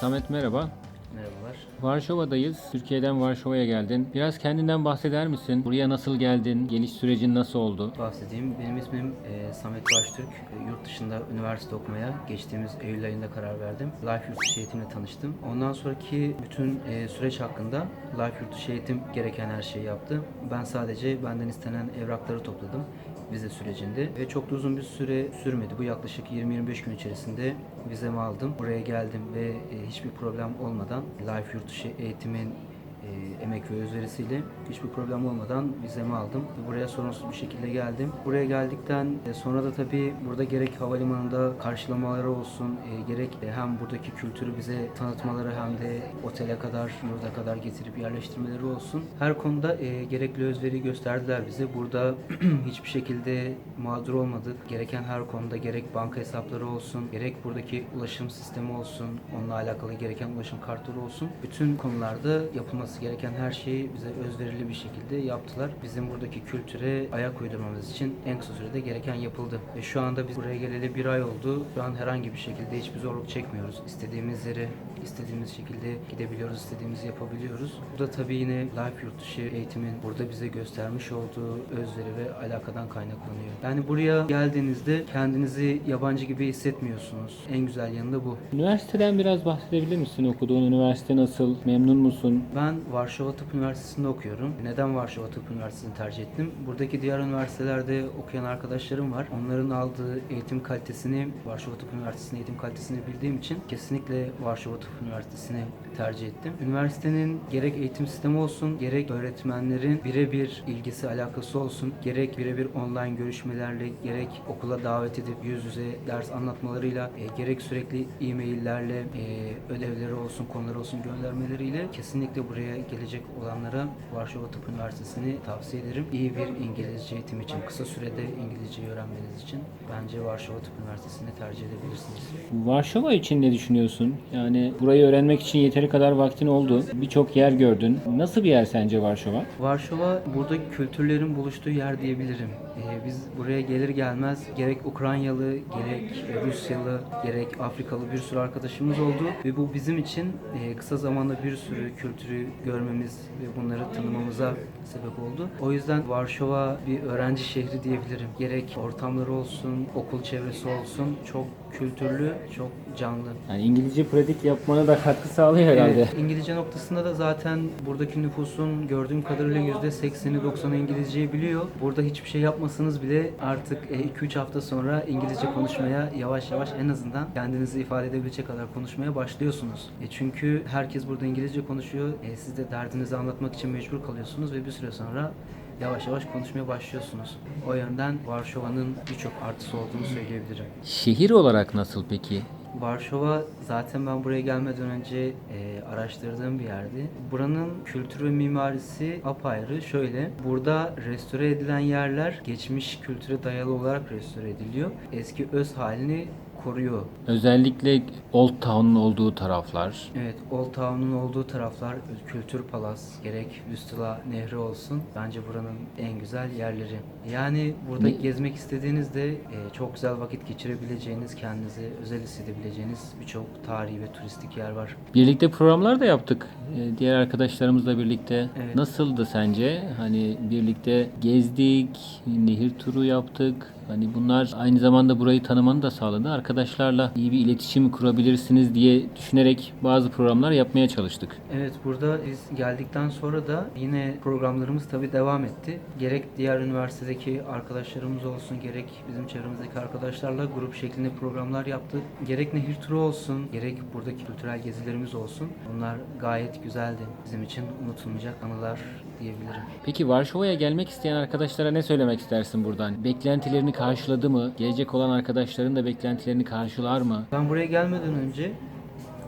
Samet merhaba. Merhabalar. Varşova'dayız. Türkiye'den Varşova'ya geldin. Biraz kendinden bahseder misin? Buraya nasıl geldin? Geliş sürecin nasıl oldu? Bahsedeyim. Benim ismim e, Samet Baştürk. E, yurt dışında üniversite okumaya geçtiğimiz Eylül ayında karar verdim. Life Yurt Dışı Eğitim'le tanıştım. Ondan sonraki bütün e, süreç hakkında Life Yurt Dışı Eğitim gereken her şeyi yaptı. Ben sadece benden istenen evrakları topladım vize sürecinde ve çok da uzun bir süre sürmedi. Bu yaklaşık 20-25 gün içerisinde vizemi aldım. Buraya geldim ve e, hiçbir problem olmadan Life Yurt Eğitim'in e, emek ve özverisiyle hiçbir problem olmadan vizemi aldım. Buraya sorunsuz bir şekilde geldim. Buraya geldikten e, sonra da tabii burada gerek havalimanında karşılamaları olsun, e, gerek hem buradaki kültürü bize tanıtmaları hem de otele kadar, yurda kadar getirip yerleştirmeleri olsun. Her konuda e, gerekli özveri gösterdiler bize. Burada hiçbir şekilde mağdur olmadık. Gereken her konuda gerek banka hesapları olsun, gerek buradaki ulaşım sistemi olsun, onunla alakalı gereken ulaşım kartları olsun. Bütün konularda yapılması gereken her şeyi bize özverili bir şekilde yaptılar. Bizim buradaki kültüre ayak uydurmamız için en kısa sürede gereken yapıldı. Ve şu anda biz buraya geleli bir ay oldu. Şu an herhangi bir şekilde hiçbir zorluk çekmiyoruz. İstediğimiz yere istediğimiz şekilde gidebiliyoruz, istediğimizi yapabiliyoruz. Bu da tabii yine Life Yurt Dışı eğitimin burada bize göstermiş olduğu özveri ve alakadan kaynaklanıyor. Yani buraya geldiğinizde kendinizi yabancı gibi hissetmiyorsunuz. En güzel yanı da bu. Üniversiteden biraz bahsedebilir misin? Okuduğun üniversite nasıl? Memnun musun? Ben Varşova Tıp Üniversitesi'nde okuyorum. Neden Varşova Tıp Üniversitesi'ni tercih ettim? Buradaki diğer üniversitelerde okuyan arkadaşlarım var. Onların aldığı eğitim kalitesini, Varşova Tıp Üniversitesi'nin eğitim kalitesini bildiğim için kesinlikle Varşova Tıp Üniversitesi'ni tercih ettim. Üniversitenin gerek eğitim sistemi olsun, gerek öğretmenlerin birebir ilgisi, alakası olsun, gerek birebir online görüşmelerle, gerek okula davet edip yüz yüze ders anlatmalarıyla, e, gerek sürekli e-maillerle e, ödevleri olsun, konuları olsun göndermeleriyle kesinlikle buraya gelecek olanlara Varşova Tıp Üniversitesi'ni tavsiye ederim. İyi bir İngilizce eğitim için, kısa sürede İngilizce öğrenmeniz için bence Varşova Tıp Üniversitesi'ni tercih edebilirsiniz. Varşova için ne düşünüyorsun? Yani burayı öğrenmek için yeteri kadar vaktin oldu. Birçok yer gördün. Nasıl bir yer sence Varşova? Varşova burada kültürlerin buluştuğu yer diyebilirim. Ee, biz buraya gelir gelmez gerek Ukraynalı, gerek Rusyalı, gerek Afrikalı bir sürü arkadaşımız oldu ve bu bizim için e, kısa zamanda bir sürü kültürü görmemiz ve bunları tanımamıza sebep oldu. O yüzden Varşova bir öğrenci şehri diyebilirim. Gerek ortamları olsun, okul çevresi olsun çok kültürlü, çok canlı. Yani İngilizce pratik yapmana da katkı sağlıyor herhalde. Evet, İngilizce noktasında da zaten buradaki nüfusun gördüğüm kadarıyla %80'i 90'ı İngilizceyi biliyor. Burada hiçbir şey yapmasanız bile artık 2-3 hafta sonra İngilizce konuşmaya yavaş yavaş en azından kendinizi ifade edebilecek kadar konuşmaya başlıyorsunuz. E çünkü herkes burada İngilizce konuşuyor. E siz de derdinizi anlatmak için mecbur kalıyorsunuz ve bir süre sonra yavaş yavaş konuşmaya başlıyorsunuz. O yönden Varşova'nın birçok artısı olduğunu söyleyebilirim. Şehir olarak nasıl peki? Varşova zaten ben buraya gelmeden önce e, araştırdığım bir yerdi. Buranın kültür ve mimarisi apayrı. Şöyle, burada restore edilen yerler geçmiş kültüre dayalı olarak restore ediliyor. Eski öz halini koruyor. Özellikle Old Town'un olduğu taraflar. Evet, Old Town'un olduğu taraflar Kültür Palas, gerek Vistula Nehri olsun. Bence buranın en güzel yerleri. Yani burada Ne- gezmek istediğinizde e, çok güzel vakit geçirebileceğiniz, kendinizi özel hissedebileceğiniz birçok tarihi ve turistik yer var. Birlikte programlar da yaptık. Ee, Diğer arkadaşlarımızla birlikte. Evet. Nasıldı sence? Hani birlikte gezdik, nehir turu yaptık. Hani bunlar aynı zamanda burayı tanımanı da sağladı. Arkadaşlarla iyi bir iletişim kurabilirsiniz diye düşünerek bazı programlar yapmaya çalıştık. Evet burada biz geldikten sonra da yine programlarımız tabii devam etti. Gerek diğer üniversitedeki arkadaşlarımız olsun gerek bizim çevremizdeki arkadaşlarla grup şeklinde programlar yaptık. Gerek nehir turu olsun gerek buradaki kültürel gezilerimiz olsun. Bunlar gayet güzeldi. Bizim için unutulmayacak anılar diyebilirim. Peki Varşova'ya gelmek isteyen arkadaşlara ne söylemek istersin buradan? Beklentilerini karşıladı mı? Gelecek olan arkadaşların da beklentilerini karşılar mı? Ben buraya gelmeden önce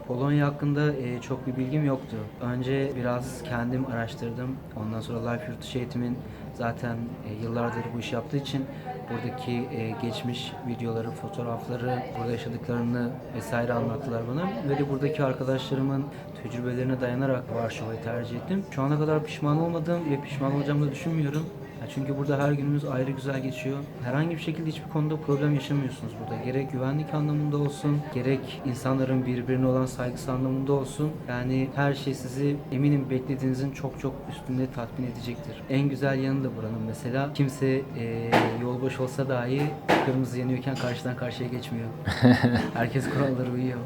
Polonya hakkında e, çok bir bilgim yoktu. Önce biraz kendim araştırdım. Ondan sonra Life Yurt Dışı Eğitim'in zaten e, yıllardır bu iş yaptığı için buradaki e, geçmiş videoları, fotoğrafları, burada yaşadıklarını vesaire anlattılar bana. Ve de buradaki arkadaşlarımın tecrübelerine dayanarak Varşova'yı tercih ettim. Şu ana kadar pişman olmadım ve pişman olacağımı da düşünmüyorum. Ya çünkü burada her günümüz ayrı güzel geçiyor. Herhangi bir şekilde hiçbir konuda problem yaşamıyorsunuz burada. Gerek güvenlik anlamında olsun, gerek insanların birbirine olan saygısı anlamında olsun. Yani her şey sizi eminim beklediğinizin çok çok üstünde tatmin edecektir. En güzel yanı da buranın mesela kimse e, yolbaş olsa dahi kırmızı yanıyorken karşıdan karşıya geçmiyor. Herkes kurallara uyuyor.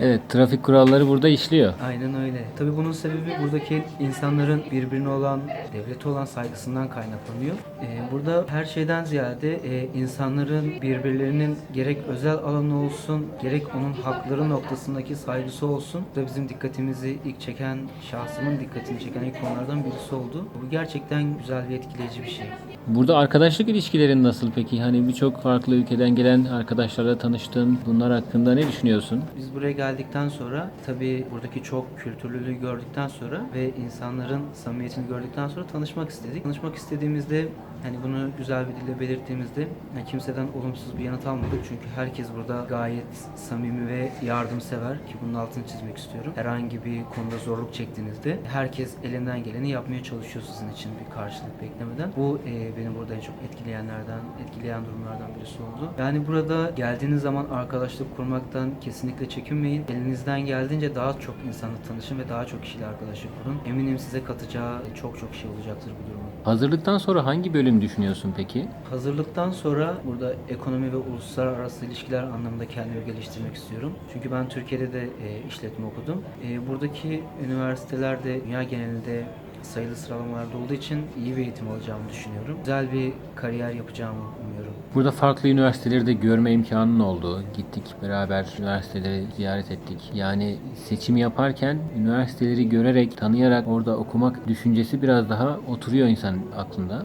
Evet, trafik kuralları burada işliyor. Aynen öyle. Tabii bunun sebebi buradaki insanların birbirine olan, devlete olan saygısından kaynaklanıyor. Ee, burada her şeyden ziyade e, insanların birbirlerinin gerek özel alanı olsun, gerek onun hakları noktasındaki saygısı olsun. Bu da bizim dikkatimizi ilk çeken, şahsımın dikkatini çeken ilk konulardan birisi oldu. Bu gerçekten güzel ve etkileyici bir şey. Burada arkadaşlık ilişkilerin nasıl peki? Hani birçok farklı ülkeden gelen arkadaşlarla tanıştın. Bunlar hakkında ne düşünüyorsun? Biz buraya geldikten sonra tabii buradaki çok kültürlülüğü gördükten sonra ve insanların samimiyetini gördükten sonra tanışmak istedik. Tanışmak istediğimizde hani bunu güzel bir dille belirttiğimizde yani kimseden olumsuz bir yanıt almadık. Çünkü herkes burada gayet samimi ve yardımsever ki bunun altını çizmek istiyorum. Herhangi bir konuda zorluk çektiğinizde herkes elinden geleni yapmaya çalışıyor sizin için bir karşılık beklemeden. Bu e, beni burada en çok etkileyenlerden, etkileyen durumlardan birisi oldu. Yani burada geldiğiniz zaman arkadaşlık kurmaktan kesinlikle çekinmeyin. Elinizden geldiğince daha çok insanla tanışın ve daha çok kişiyle arkadaşlık kurun. Eminim size katacağı çok çok şey olacaktır bu durumun. Hazırlıktan sonra hangi bölüm düşünüyorsun peki? Hazırlıktan sonra burada ekonomi ve uluslararası ilişkiler anlamında kendimi geliştirmek istiyorum. Çünkü ben Türkiye'de de e, işletme okudum. E, buradaki üniversitelerde dünya genelinde sayılı sıralamalarda olduğu için iyi bir eğitim alacağımı düşünüyorum. Güzel bir kariyer yapacağımı umuyorum. Burada farklı üniversiteleri de görme imkanın oldu. Gittik beraber üniversiteleri ziyaret ettik. Yani seçim yaparken üniversiteleri görerek, tanıyarak orada okumak düşüncesi biraz daha oturuyor insan aklında.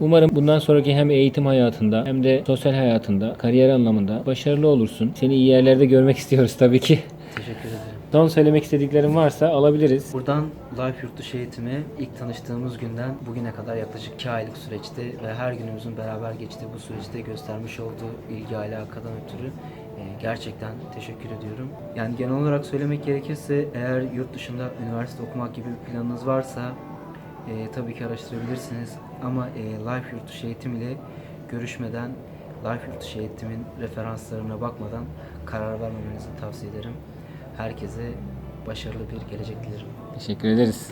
Umarım bundan sonraki hem eğitim hayatında hem de sosyal hayatında, kariyer anlamında başarılı olursun. Seni iyi yerlerde görmek istiyoruz tabii ki. Teşekkür ederim. Son söylemek istediklerin varsa alabiliriz. Buradan Life Yurtdışı eğitimi ilk tanıştığımız günden bugüne kadar yaklaşık 2 aylık süreçte ve her günümüzün beraber geçtiği bu süreçte göstermiş olduğu ilgi alakadan ötürü e, gerçekten teşekkür ediyorum. Yani genel olarak söylemek gerekirse eğer yurt dışında üniversite okumak gibi bir planınız varsa e, tabii ki araştırabilirsiniz. Ama e, Life Yurtdışı eğitim ile görüşmeden Life Yurtdışı eğitimin referanslarına bakmadan karar vermemenizi tavsiye ederim. Herkese başarılı bir gelecek dilerim. Teşekkür ederiz.